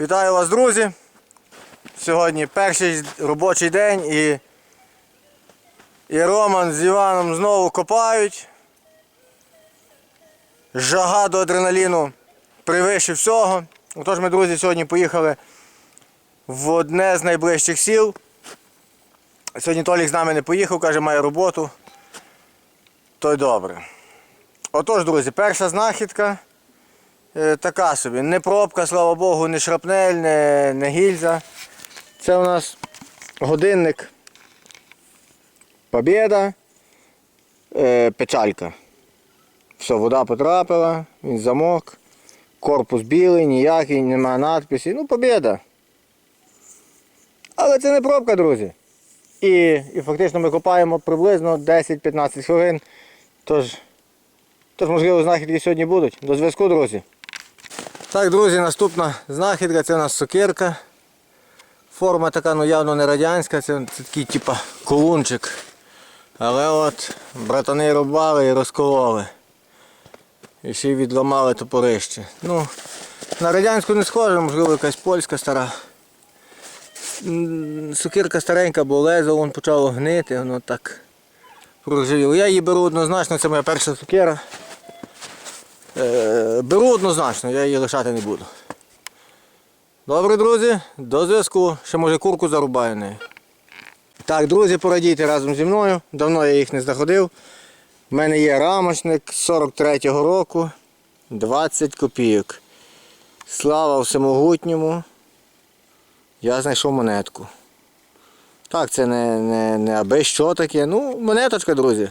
Вітаю вас, друзі! Сьогодні перший робочий день і, і Роман з Іваном знову копають. Жага до адреналіну превише всього. Отож ми, друзі, сьогодні поїхали в одне з найближчих сіл. Сьогодні Толік з нами не поїхав, каже, має роботу. То й добре. Отож, друзі, перша знахідка. Е, така собі. Не пробка, слава Богу, не шрапнель, не, не гільза. Це у нас годинник Побєда, е, печалька. Все, вода потрапила, він замок, корпус білий, ніякий, немає надписі. Ну, побєда. Але це не пробка, друзі. І, і фактично ми копаємо приблизно 10-15 хвилин. Тож, тож, можливо, знахідки сьогодні будуть. До зв'язку, друзі. Так, друзі, наступна знахідка це у нас сокирка. Форма така ну явно не радянська, це, це такий типа колунчик. Але от братани рубали і розкололи. І ще й відламали топорище. Ну, на радянську не схоже, можливо якась польська стара. Сокирка старенька, бо лезо вон почало гнити, воно так проржавіло. Я її беру однозначно, це моя перша сокира. Е, Беру однозначно, я її лишати не буду. Добре, друзі, до зв'язку. Ще може курку зарубаю нею. Так, друзі, порадійте разом зі мною. Давно я їх не знаходив. У мене є рамочник 43-го року. 20 копійок. Слава всемогутньому. Я знайшов монетку. Так, це не, не, не аби що таке. Ну, монеточка, друзі.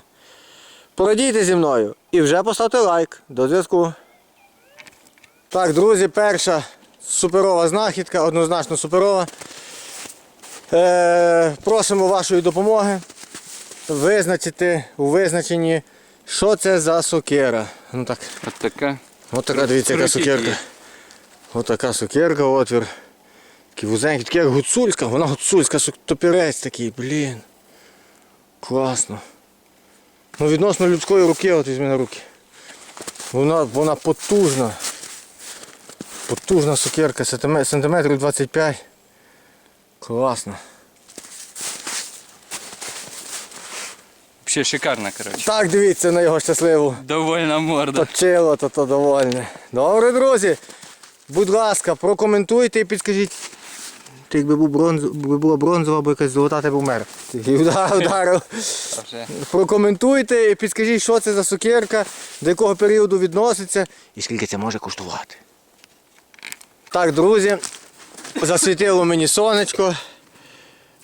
Порадійте зі мною і вже поставте лайк. До зв'язку. Так, друзі, перша суперова знахідка, однозначно суперова. Е, просимо вашої допомоги визначити у визначенні, що це за сокира. Ну так, От така. от така, дивіться, яка сокирка. От така сокирка, отвір. Такий вузенький, такий як гуцульська, вона гуцульська, топірець такий, блін. Класно. Ну, відносно людської руки, от візьми на руки. Вона, вона потужна. Потужна сокирка, сантиметрів 25. Класно. Ще шикарна, коротше. Так, дивіться на його щасливу. Довольна морда. Точило, то то довольне. Добре, друзі. Будь ласка, прокоментуйте і підскажіть. Ти якби був бронз, була бронзова або якась золота, ти б умер. Удар, ударив. Прокоментуйте і підскажіть, що це за сукерка, до якого періоду відноситься і скільки це може коштувати. Так, друзі, засвітило мені сонечко.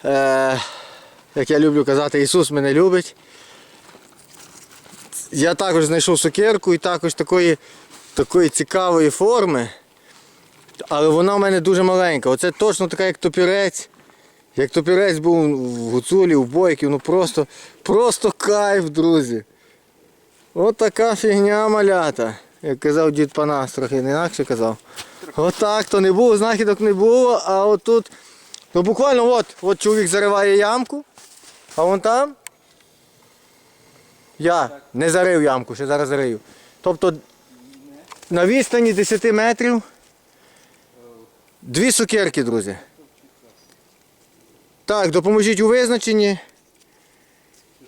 Е, як я люблю казати, Ісус мене любить. Я також знайшов сукерку і також такої, такої цікавої форми. Але вона в мене дуже маленька. Оце точно така, як топірець. Як топірець був в гуцулі, в бойків, ну просто, просто кайф, друзі. От така фігня малята. Як казав дід Панас, трохи не інакше казав. Отак то не було, знахідок не було, а от тут. Ну буквально от, от чоловік зариває ямку, а вон там. Я не зарив ямку, ще зараз зарию. Тобто на відстані 10 метрів дві сукерки, друзі. Так, допоможіть у визначенні.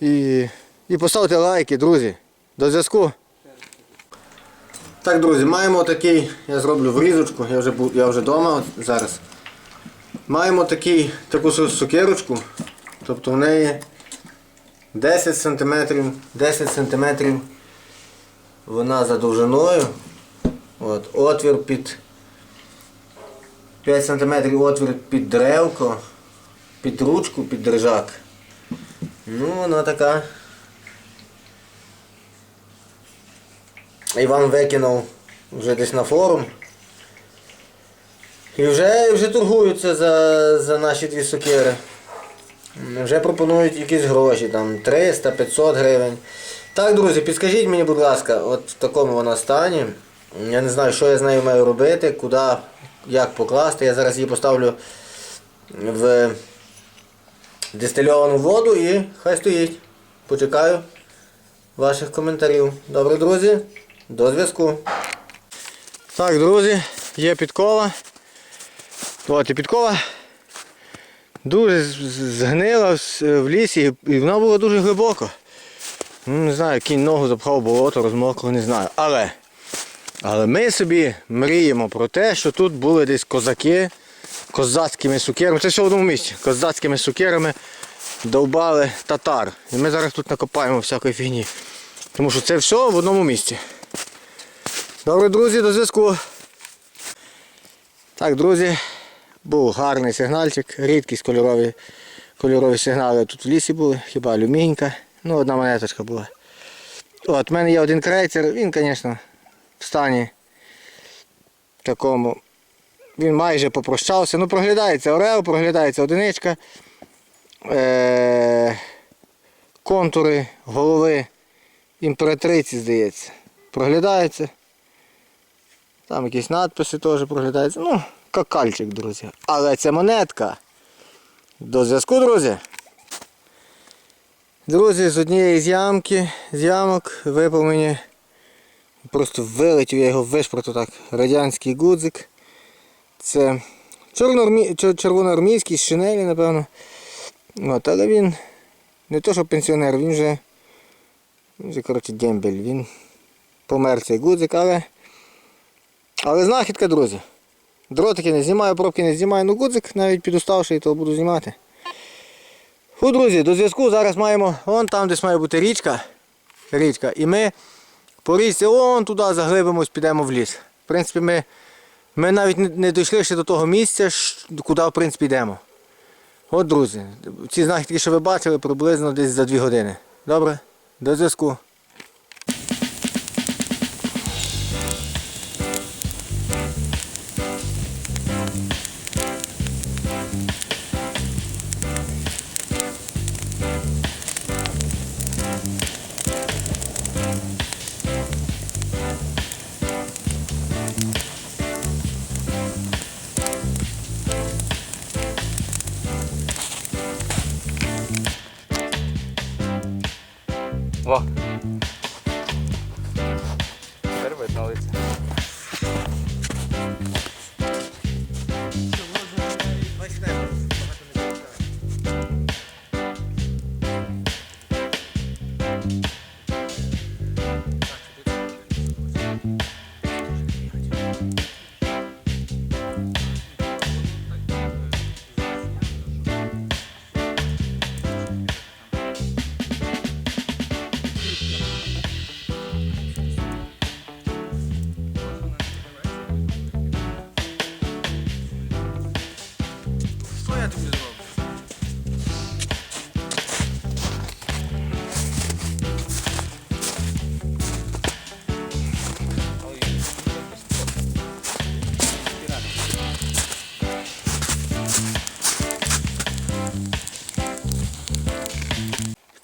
І, і поставте лайки, друзі. До зв'язку. Так, друзі, маємо такий, я зроблю врізочку, я вже я вже вдома зараз. Маємо такий, таку сукерочку. Тобто в неї 10 см, 10 см вона за довжиною. От, отвір під 5 см отвір під древко під ручку, під держак. Ну, вона така. Іван викинув вже десь на форум. І вже, вже торгуються за, за наші дві сокири. Вже пропонують якісь гроші, там 300-500 гривень. Так, друзі, підскажіть мені, будь ласка, от в такому вона стані. Я не знаю, що я з нею маю робити, куди, як покласти. Я зараз її поставлю в дистильовану воду і хай стоїть. Почекаю ваших коментарів. Добре, друзі, до зв'язку. Так, друзі, є підкова. От і підкова дуже згнила в лісі і вона була дуже глибоко. Ну, не знаю, кінь ногу запхав болото, розмокло, не знаю. Але, але ми собі мріємо про те, що тут були десь козаки козацькими сукерами. Це все в одному місці. Козацькими сукерами довбали татар. І ми зараз тут накопаємо всякої фігні. Тому що це все в одному місці. Добре, друзі, до зв'язку. Так, друзі, був гарний сигнальчик, рідкість кольорові, кольорові сигнали тут в лісі були, хіба алюмінька. Ну, одна монеточка була. От, в мене є один крейцер, він, звісно, в стані такому. Він майже попрощався. Ну, проглядається орел, проглядається одиничка. Е- контури голови імператриці, здається. Проглядається. Там якісь надписи теж проглядаються. Ну, какальчик, друзі. Але це монетка. До зв'язку, друзі. Друзі, з однієї з ямки, з ямок випав мені. Просто вилетів я його вишпорту так. Радянський гудзик. Це червоноармійський з шинелі, напевно. От, але він не то, що пенсіонер, він вже, він вже коротше, дембель. Він помер цей гудзик, але. Але знахідка, друзі. Дротики не знімаю, пробки не знімаю, ну гудзик навіть підуставший, то буду знімати. Фу, друзі, до зв'язку зараз маємо, вон там десь має бути річка. Річка. І ми по річці вон туди заглибимось, підемо в ліс. В принципі, ми, ми навіть не, не дійшли ще до того місця, куди в принципі йдемо. От, друзі, ці знахідки, що ви бачили, приблизно десь за 2 години. Добре? До зв'язку. 哇。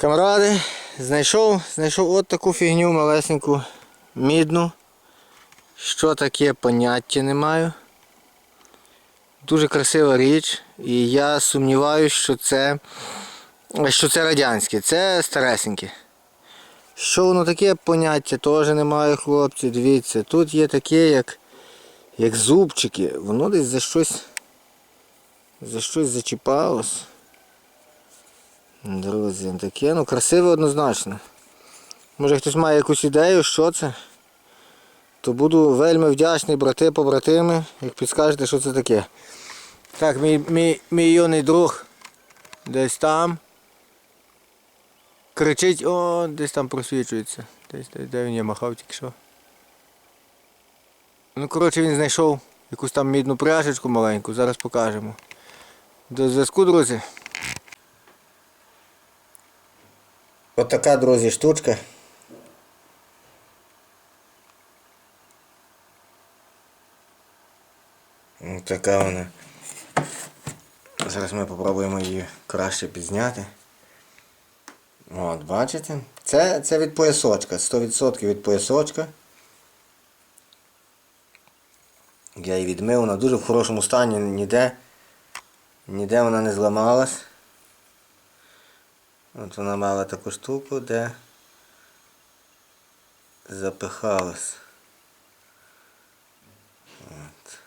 Камради, знайшов, знайшов от таку фігню малесеньку, мідну. Що таке, поняття не маю. Дуже красива річ, і я сумніваюся, що це, що це радянське, це старесеньке. Що воно таке поняття, теж немає, хлопці. Дивіться, тут є таке, як, як зубчики. Воно десь за щось за щось зачіпалось. Друзі, таке, ну красиве однозначно. Може хтось має якусь ідею, що це? То буду вельми вдячний, брати, побратими, як підскажете, що це таке. Так, мій, мій, мій юний друг десь там. Кричить, о, десь там просвічується. Десь, десь де він є махав тільки що. Ну, коротше, він знайшов якусь там мідну пряжечку маленьку, зараз покажемо. До зв'язку, друзі. От друзі, штучка. Ось така вона. Зараз ми спробуємо її краще підзняти. От, бачите? Це, це від поясочка, 100% від поясочка. Я її відмив, вона дуже в хорошому стані, ніде, ніде вона не зламалась. От вона мала таку штуку, де запихалась. От.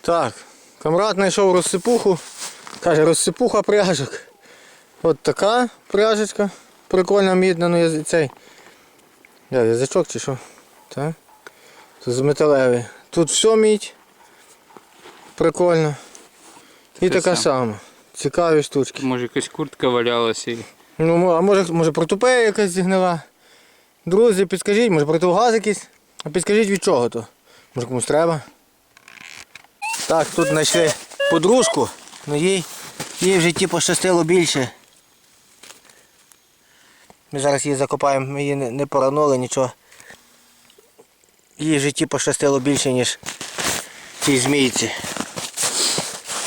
Так, камрад знайшов розсипуху, каже, розсипуха пряжок. От така пряжечка. Прикольна мідна, ну я цей. Язичок чи що? Так? Тут з металевий. Тут все мідь. Прикольно. І Те така саме. сама. Цікаві штучки. Може якась куртка валялася і. Ну, а може, може протупея якась зігнила. Друзі, підскажіть, може противогаз якийсь? А підскажіть від чого то? Може комусь треба? Так, тут знайшли подружку, але їй, їй в житті пощастило більше. Ми зараз її закопаємо, ми її не, поранули, нічого. Їй в житті пощастило більше, ніж цій змійці.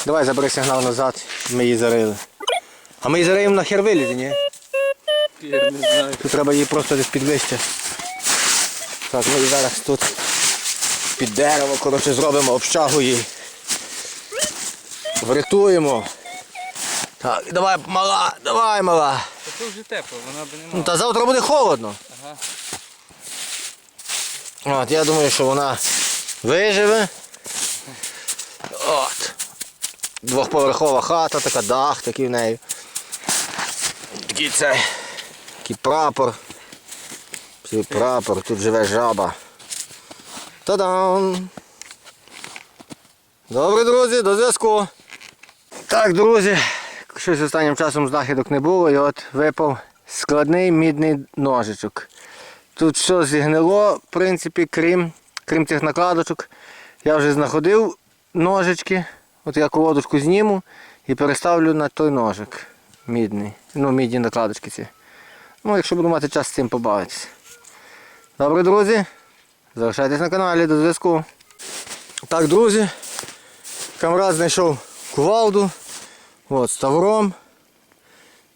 Давай забери сигнал назад, ми її зарили. А ми її зариємо на хер вилізе, ні? Я не знаю. Тут треба її просто десь під листя. Так, ми її зараз тут під дерево, коротше, зробимо общагу їй. Врятуємо. Так, давай, мала, давай, мала. То вже тепло, вона би не Ну, та завтра буде холодно. Ага. От, я думаю, що вона виживе. От. Двохповерхова хата, така дах такий в неї. Такий цей. Такий прапор. Такий прапор, тут живе жаба. Та-дам! Добре, друзі, до зв'язку. Так, друзі, щось останнім часом знахідок не було і от випав складний мідний ножичок. Тут все зігнило, в принципі, крім, крім цих накладочок. Я вже знаходив ножички. От я колодочку зніму і переставлю на той ножик. Мідний. Ну, мідні накладочки ці. Ну, якщо буду мати час з цим побавитися. Добре, друзі. Залишайтесь на каналі, до зв'язку. Так, друзі. Камрад знайшов кувалду. От, з тавром.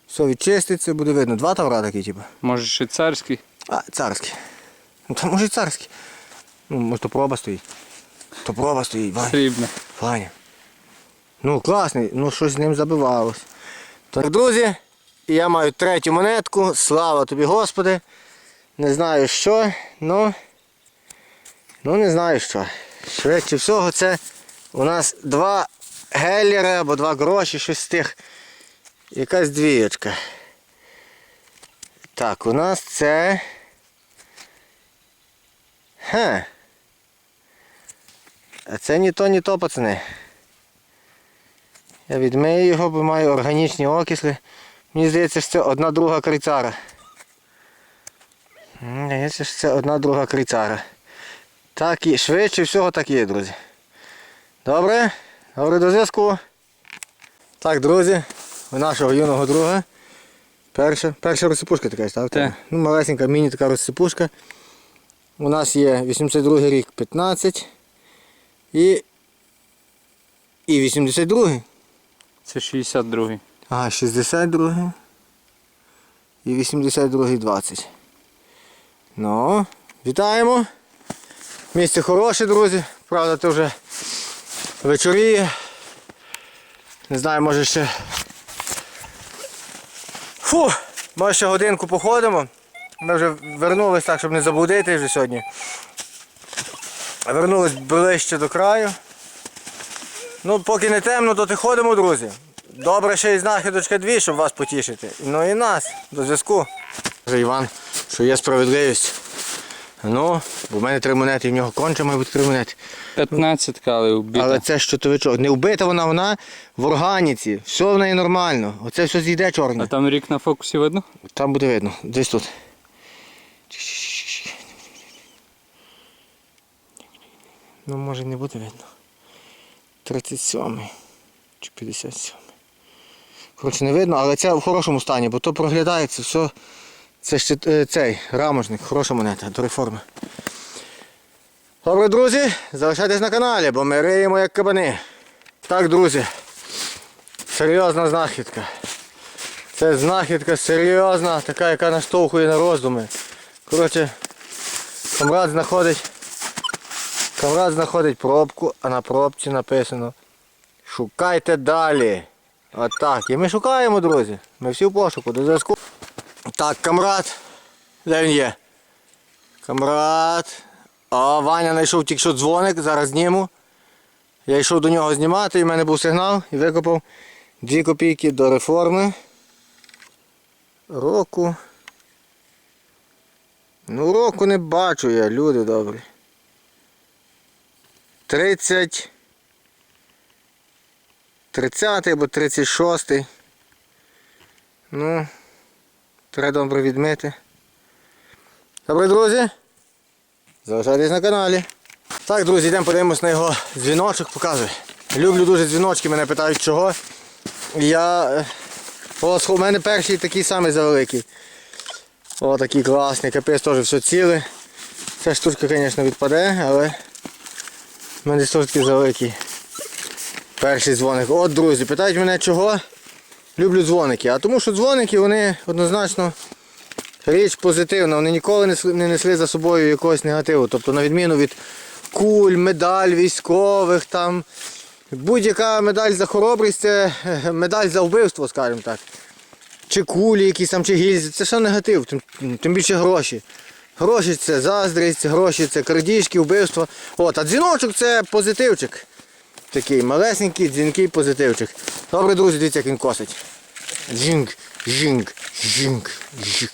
Все відчиститься, буде видно. Два тавра такі, типу. Може швейцарський? А, царський. Ну там може і царський. Ну, може то проба стоїть. То проба стоїть, Ваня. Срібно. Ваня. Ну класний, ну щось з ним забивалось. Так, друзі, я маю третю монетку. Слава тобі, Господи. Не знаю що, ну. Ну не знаю що. Швидше всього це у нас два геллери або два гроші, щось з тих. Якась двієчка. Так, у нас це. Ха. А це ні то, ні то, пацани. Я відмию його, бо маю органічні окисли. Мені здається, що це одна друга крицара. М, Здається, що це одна друга крицара. Так і швидше всього так є, друзі. Добре? Добре до зв'язку. Так, друзі, у нашого юного друга. Перша, перша розсипушка така, так? Так. Ну, малесенька міні така розсипушка. У нас є 82 рік 15 і, і 82. Це 62-й. Ага, 62 і 82 20. Ну, вітаємо. Місце хороше, друзі. Правда, це вже вечоріє. Не знаю, може ще. Фу, може ще годинку походимо. Ми вже вернулись так, щоб не заблудити вже сьогодні. Вернулись ближче до краю. Ну, поки не темно, то ти ходимо, друзі. Добре, ще й знахідочка дві, щоб вас потішити. Ну і нас. До зв'язку. Іван, що є справедливість. Ну, бо в мене три монети, в нього конче має бути три монети. 15 але вбита. Але це щитовичок. Не вбита вона, вона в органіці. Все в неї нормально. Оце все зійде чорне. А там рік на фокусі видно? Там буде видно. Десь тут. Ну, може не буде видно. 37 чи 57. Коротше, не видно, але це в хорошому стані, бо то проглядається все. Це ще е, цей рамочник, хороша монета до реформи. Добре, друзі, залишайтесь на каналі, бо ми риємо як кабани. Так, друзі. Серйозна знахідка. Це знахідка серйозна, така, яка наштовхує на роздуми. Коротше, камрад знаходить. Камрад знаходить пробку, а на пробці написано Шукайте далі. Отак. І ми шукаємо, друзі. Ми всі в пошуку, до зв'язку. Так, камрад. Де він є? Камрад. О, Ваня знайшов тільки що дзвоник, зараз зніму. Я йшов до нього знімати, і в мене був сигнал і викопав 2 копійки до реформи. Року. Ну, року не бачу я, люди добрі. 30. 30 або 36. Ну, треба добре відмити. Добре, друзі. Залишайтесь на каналі. Так, друзі, йдемо подивимось на його дзвіночок, показуй. Люблю дуже дзвіночки, мене питають чого. Я. е, О, у мене перший такий самий завеликий. О, такий класний, капець теж все ціле. Ця штучка, звісно, відпаде, але в мене теж такий завеликий. Перший дзвоник. От, друзі, питають мене чого. Люблю дзвоники. А тому що дзвоники, вони однозначно річ позитивна. Вони ніколи не несли- не несли за собою якогось негативу. Тобто, на відміну від куль, медаль військових, там будь-яка медаль за хоробрість це е, медаль за вбивство, скажімо так. Чи кулі якісь там, чи гільзи, це все негатив, тим, тим більше гроші. Гроші це заздрість, гроші це крадіжки, вбивство. От, а дзвіночок це позитивчик. Такий малесенький, дзвінкий позитивчик. Добре, друзі, дивіться, як він косить. Жінк, жінк, жінк, жінк.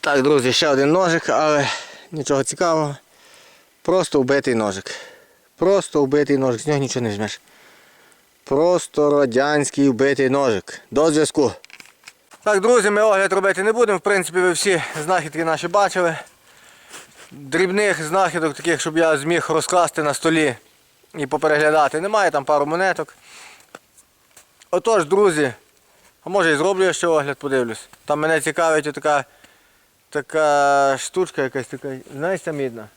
Так, друзі, ще один ножик, але нічого цікавого. Просто вбитий ножик. Просто вбитий ножик, з нього нічого не візьмеш. Просто радянський вбитий ножик. До зв'язку. Так, друзі, ми огляд робити не будемо. В принципі, ви всі знахідки наші бачили. Дрібних знахідок, таких, щоб я зміг розкласти на столі і попереглядати. Немає там пару монеток. Отож, друзі, а може і зроблю я ще огляд, подивлюсь. Там мене цікавить така, така штучка якась така, знаєш, ця мідна.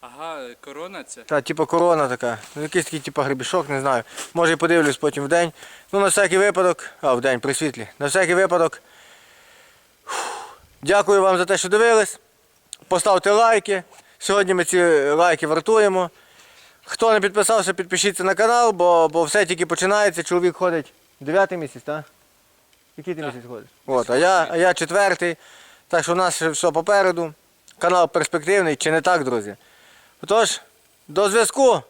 Ага, корона це. Та, типу корона така. Ну, якийсь такий типу гребішок, не знаю. Може і подивлюсь потім в день. Ну, на всякий випадок. А, в день при світлі. На всякий випадок. Фух. Дякую вам за те, що дивились. Поставте лайки. Сьогодні ми ці лайки вартуємо. Хто не підписався, підпишіться на канал, бо, бо все тільки починається. Чоловік ходить дев'ятий місяць, так? Який ти місяць ходиш? От, а я, а я четвертий. Так що у нас все попереду. Канал перспективний, чи не так, друзі? Отож, до зв'язку.